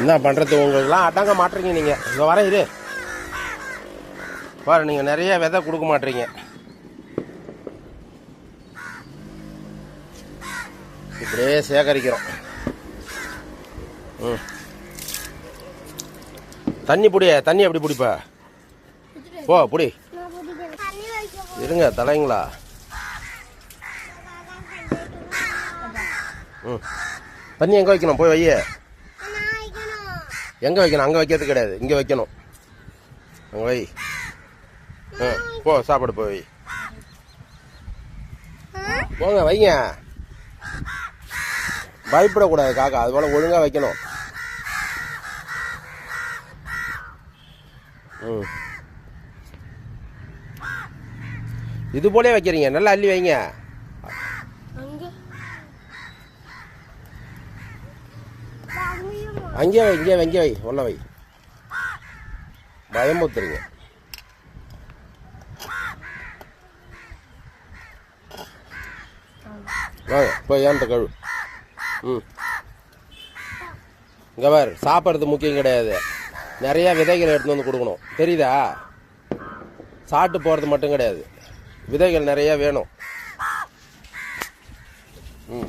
என்ன பண்ணுறது உங்களுக்குலாம் அடங்க மாட்டுறீங்க நீங்கள் இங்கே வர இரு. பாரு நீங்கள் நிறைய விதை கொடுக்க மாட்டீங்க. இப்படியே சேகரிக்கிறோம். ம். தண்ணி பிடி தண்ணி எப்படி பிடிப்ப? போ பிடி. இருங்க தலைங்களா. ம். தண்ணி எங்கே வைக்கணும்? போய் வையே. எங்கே வைக்கணும்? அங்கே வைக்கிறது கிடையாது. இங்கே வைக்கணும். அங்கே வை. ஆ போ சாப்பாடு போய் வை. போங்க வைங்க. பயப்படக்கூடாது காக்கா. அது போல் ஒழுங்காக வைக்கணும். ம். இது போலே வைக்கிறீங்க. நல்லா அள்ளி வைங்க அங்க அங்கே அங்கேயே வை இங்கே வை இங்கே வை உள்ள வை. பயமுத்துறீங்க வாங்க போய் ஏன்ட்ட கழு. ம். இங்கே பார் சாப்பிட்றது முக்கியம் கிடையாது. நிறையா விதைகள் எடுத்து வந்து கொடுக்கணும். தெரியுதா? சாப்பிட்டு போகிறது மட்டும் கிடையாது. விதைகள் நிறையா வேணும். ம்.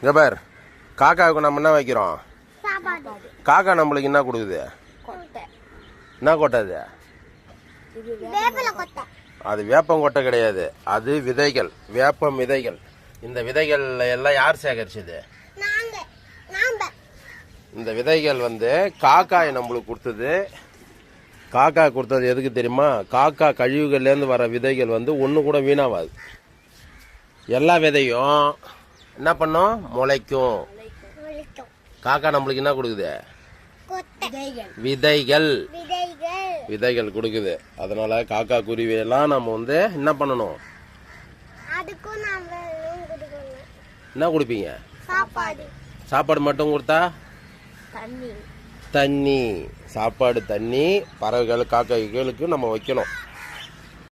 இங்க பார். காக்காவுக்கு நம்ம என்ன வைக்கிறோம்? காக்கா நம்மளுக்கு என்ன கொடுக்குது? கொட்டை என்ன கொட்டாது வேப்பம் கொட்டை கிடையாது. அது விதைகள். வேப்பம் விதைகள். இந்த விதைகள் எல்லாம் யார் சேகரிச்சது? இந்த விதைகள் வந்து காக்காய் நம்மளுக்கு கொடுத்தது. காக்கா கொடுத்தது எதுக்கு தெரியுமா? காக்கா கழிவுகள்லேருந்து வர விதைகள் வந்து ஒன்று கூட வீணாகாது எல்லா விதையும் என்ன பண்ணும்? முளைக்கும். காக்கா நம்மளுக்கு என்ன கொடுக்குது? விதைகள். விதைகள் கொடுக்குது. அதனால காக்கா குருவியெல்லாம் நம்ம வந்து என்ன பண்ணணும்? என்ன கொடுப்பீங்க? சாப்பாடு மட்டும் கொடுத்தா? தண்ணி. தண்ணி சாப்பாடு தண்ணி பறவைகள் காக்கைகளுக்கு நம்ம வைக்கணும்.